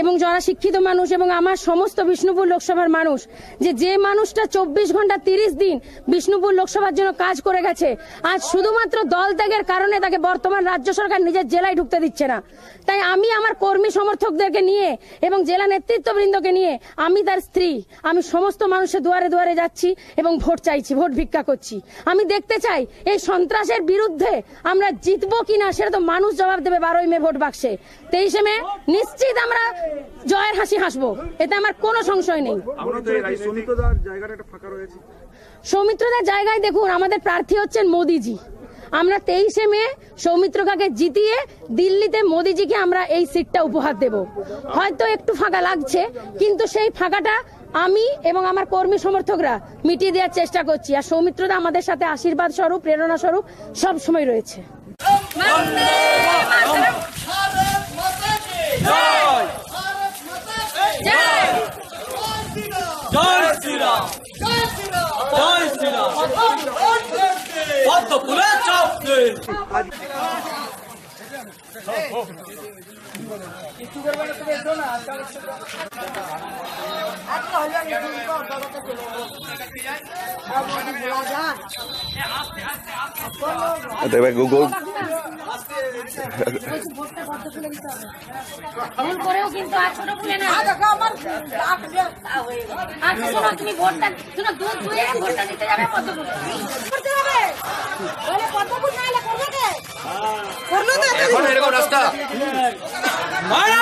এবং যারা শিক্ষিত মানুষ এবং আমার সমস্ত বিষ্ণুপুর লোকসভার মানুষ, যে যে মানুষটা চব্বিশ ঘণ্টা তিরিশ দিন বিষ্ণুপুর লোকসভার জন্য কাজ করে গেছে, আজ শুধুমাত্র দল ত্যাগের কারণে তাকে বর্তমান রাজ্য সরকার নিজের জেলায় ঢুকতে দিচ্ছে না। তাই আমি আমার কর্মী সমর্থকদেরকে নিয়ে এবং জেলা নেতৃত্ববৃন্দকে নিয়ে আমি তার স্ত্রী, আমি সমস্ত মানুষের দুয়ারে দুয়ারে যাচ্ছি এবং ভোট চাইছি, ভোট ভিক্ষা করছি। আমি দেখতে চাই এই সন্ত্রাসের বিরুদ্ধে আমরা জিতবো কিনা, সেটা তো মানুষ জবাব দেবে বারোই মে ভোট বাক্সে। তেইশে মে নিশ্চিত আমরা জয়ের হাসি হাসবো এতে আমার কোনো সংশয় নেই। আপনাদের এই সুনীতদার জায়গাটা একটা ফাঁকা রয়েছে। সৌমিত্রদার জায়গায় দেখুন আমাদের প্রার্থী হচ্ছেন মোদিজি। আমরা তেইশে মে সৌমিত্রকাকে জিতিয়ে দিল্লিতে মোদিজিকে আমরা এই সিটটা উপহার দেব। হয়তো একটু ফাঁকা লাগছে কিন্তু সেই ফাঁকাটা আমি এবং আমার কর্মী সমর্থকরা মিটিয়ে দেওয়ার চেষ্টা করছি। আর সৌমিত্রদা আমাদের সাথে আশীর্বাদ স্বরূপ প্রেরণা স্বরূপ সব সময় রয়েছে দেখবে গুগল ভুল করেও কিন্তু আর ছোট ভুলে না। আচ্ছা শোনো তুমি ভোটটা শোনো দুধ দুয়ে ভোটটা দিতে যাবে পদ্মপুর করতে হবে। বলে পদ্মপুর না এলে করবে কে? করল তো মারা